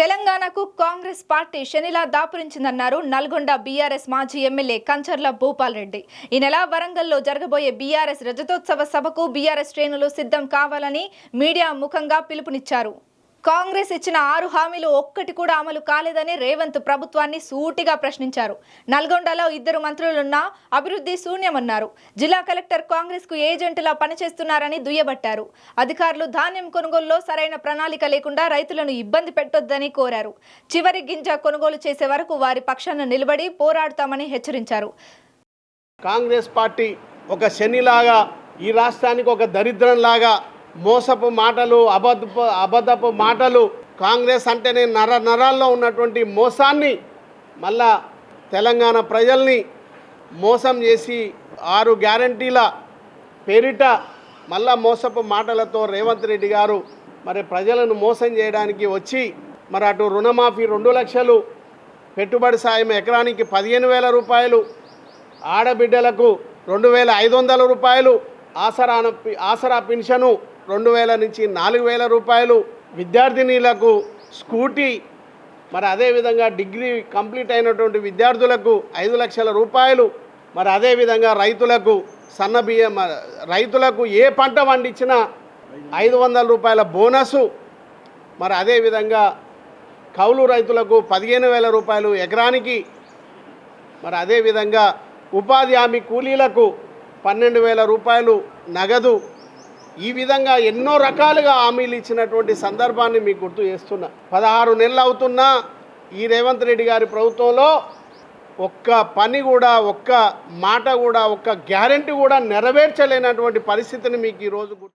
తెలంగాణకు Congress party శనిలా దాపురించిందన్నారు నల్గొండ బీఆర్ఎస్ మాజీ ఎమ్మెల్యే కంచర్ల భూపాల్ రెడ్డి. ఈ నెల వరంగల్లో జరగబోయే బీఆర్ఎస్ రజతోత్సవ సభకు బీఆర్ఎస్ శ్రేణులు సిద్ధం కావాలని మీడియా ముఖంగా పిలుపునిచ్చారు. కాంగ్రెస్ ఇచ్చిన ఆరు హామీలు ఒక్కటి కూడా అమలు కాలేదని రేవంత్ ప్రభుత్వాన్ని సూటిగా ప్రశ్నించారు. నల్గొండలో ఇద్దరు మంత్రులున్నా అభివృద్ధి శూన్యమన్నారు. జిల్లా కలెక్టర్ కాంగ్రెస్కు ఏజెంట్లా పనిచేస్తున్నారని దుయ్యబట్టారు. అధికారులు ధాన్యం కొనుగోలులో సరైన ప్రణాళిక లేకుండా రైతులను ఇబ్బంది పెట్టొద్దని కోరారు. చివరి గింజ కొనుగోలు చేసే వరకు వారి పక్షాన నిలబడి పోరాడతామని హెచ్చరించారు. కాంగ్రెస్ పార్టీ ఒక శనిలాగా ఈ రాష్ట్రానికి ఒక దరిద్రంలాగా మోసపు మాటలు అబద్ధపు అబద్ధపు మాటలు కాంగ్రెస్ అంటేనే నర నరాల్లో ఉన్నటువంటి మోసాన్ని మళ్ళా తెలంగాణ ప్రజల్ని మోసం చేసి ఆరు గ్యారంటీల పేరిట మళ్ళా మోసపు మాటలతో రేవంత్ రెడ్డి గారు మరి ప్రజలను మోసం చేయడానికి వచ్చి మరి అటు రుణమాఫీ రెండు లక్షలు పెట్టుబడి సాయం ఎకరానికి పదిహేను వేల రూపాయలు ఆడబిడ్డలకు రెండు వేల ఐదు వందల రూపాయలు ఆసరా ఆసరా పెన్షను రెండు వేల నుంచి నాలుగు వేల రూపాయలు విద్యార్థినీలకు స్కూటీ మరి అదేవిధంగా డిగ్రీ కంప్లీట్ అయినటువంటి విద్యార్థులకు ఐదు లక్షల రూపాయలు మరి అదేవిధంగా రైతులకు సన్న బియ్యం మ- రైతులకు ఏ పంట పండించినా ఐదు వందల రూపాయల బోనసు మరి అదేవిధంగా కౌలు రైతులకు పదిహేను వేల రూపాయలు ఎకరానికి మరి అదేవిధంగా ఉపాధి హామీ కూలీలకు పన్నెండు వేల రూపాయలు నగదు. ఈ విధంగా ఎన్నో రకాలుగా హామీలు ఇచ్చినటువంటి సందర్భాన్ని మీకు గుర్తు చేస్తున్నా. పదహారు నెలలు అవుతున్నా ఈ రేవంత్ రెడ్డి గారి ప్రభుత్వంలో ఒక్క పని కూడా ఒక్క మాట కూడా ఒక్క గ్యారెంటీ కూడా నెరవేర్చలేనటువంటి పరిస్థితిని మీకు ఈరోజు గుర్తు